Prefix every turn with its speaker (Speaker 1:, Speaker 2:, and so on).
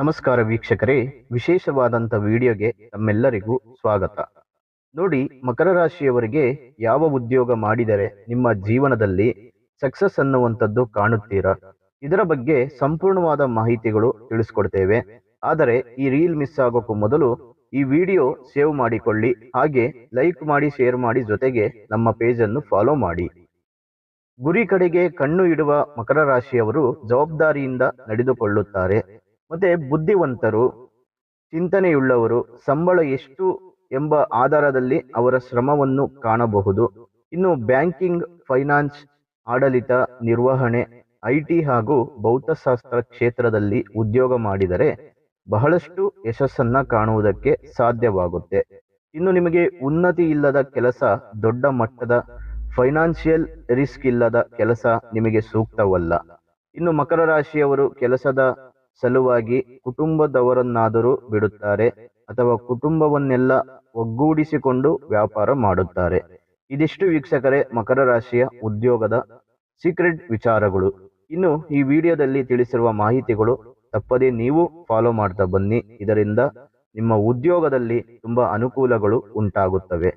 Speaker 1: ನಮಸ್ಕಾರ ವೀಕ್ಷಕರೇ, ವಿಶೇಷವಾದಂಥ ವಿಡಿಯೋಗೆ ತಮ್ಮೆಲ್ಲರಿಗೂ ಸ್ವಾಗತ. ನೋಡಿ, ಮಕರ ರಾಶಿಯವರಿಗೆ ಯಾವ ಉದ್ಯೋಗ ಮಾಡಿದರೆ ನಿಮ್ಮ ಜೀವನದಲ್ಲಿ ಸಕ್ಸಸ್ ಅನ್ನುವಂಥದ್ದು ಕಾಣುತ್ತೀರಾ? ಇದರ ಬಗ್ಗೆ ಸಂಪೂರ್ಣವಾದ ಮಾಹಿತಿಗಳು ತಿಳಿಸ್ಕೊಡ್ತೇವೆ. ಆದರೆ, ಈ ರೀಲ್ ಮಿಸ್ ಆಗೋಕ್ಕೂ ಮೊದಲು ಈ ವಿಡಿಯೋ ಸೇವ್ ಮಾಡಿಕೊಳ್ಳಿ, ಹಾಗೆ ಲೈಕ್ ಮಾಡಿ, ಶೇರ್ ಮಾಡಿ ಜೊತೆಗೆ ನಮ್ಮ ಪೇಜನ್ನು ಫಾಲೋ ಮಾಡಿ. ಗುರಿ ಕಡೆಗೆ ಕಣ್ಣು ಇಡುವ ಮಕರ ರಾಶಿಯವರು ಜವಾಬ್ದಾರಿಯಿಂದ ನಡೆದುಕೊಳ್ಳುತ್ತಾರೆ. ಮತ್ತೆ ಬುದ್ಧಿವಂತರು, ಚಿಂತನೆಯುಳ್ಳವರು, ಸಂಬಳ ಎಷ್ಟು ಎಂಬ ಆಧಾರದಲ್ಲಿ ಅವರ ಶ್ರಮವನ್ನು ಕಾಣಬಹುದು. ಇನ್ನು ಬ್ಯಾಂಕಿಂಗ್, ಫೈನಾನ್ಸ್, ಆಡಳಿತ, ನಿರ್ವಹಣೆ ಐಟಿ ಹಾಗೂ ಭೌತಶಾಸ್ತ್ರ ಕ್ಷೇತ್ರದಲ್ಲಿ ಉದ್ಯೋಗ ಮಾಡಿದರೆ ಬಹಳಷ್ಟು ಯಶಸ್ಸನ್ನ ಕಾಣುವುದಕ್ಕೆ ಸಾಧ್ಯವಾಗುತ್ತೆ. ಇನ್ನು ನಿಮಗೆ ಉನ್ನತಿ ಇಲ್ಲದ ಕೆಲಸ, ದೊಡ್ಡ ಮಟ್ಟದ ಫೈನಾನ್ಷಿಯಲ್ ರಿಸ್ಕ್ ಇಲ್ಲದ ಕೆಲಸ ನಿಮಗೆ ಸೂಕ್ತವಲ್ಲ. ಇನ್ನು ಮಕರ ರಾಶಿಯವರು ಕೆಲಸದ ಸಲುವಾಗಿ ಕುಟುಂಬದವರನ್ನಾದರೂ ಬಿಡುತ್ತಾರೆ ಅಥವಾ ಕುಟುಂಬವನ್ನೆಲ್ಲ ಒಗ್ಗೂಡಿಸಿಕೊಂಡು ವ್ಯಾಪಾರ ಮಾಡುತ್ತಾರೆ. ಇದಿಷ್ಟು ವೀಕ್ಷಕರೇ, ಮಕರ ರಾಶಿಯ ಉದ್ಯೋಗದ ಸೀಕ್ರೆಟ್ ವಿಚಾರಗಳು. ಇನ್ನು ಈ ವಿಡಿಯೋದಲ್ಲಿ ತಿಳಿಸಿರುವ ಮಾಹಿತಿಗಳು ತಪ್ಪದೇ ನೀವು ಫಾಲೋ ಮಾಡ್ತಾ ಬನ್ನಿ. ಇದರಿಂದ ನಿಮ್ಮ ಉದ್ಯೋಗದಲ್ಲಿ ತುಂಬಾ ಅನುಕೂಲಗಳು ಉಂಟಾಗುತ್ತವೆ.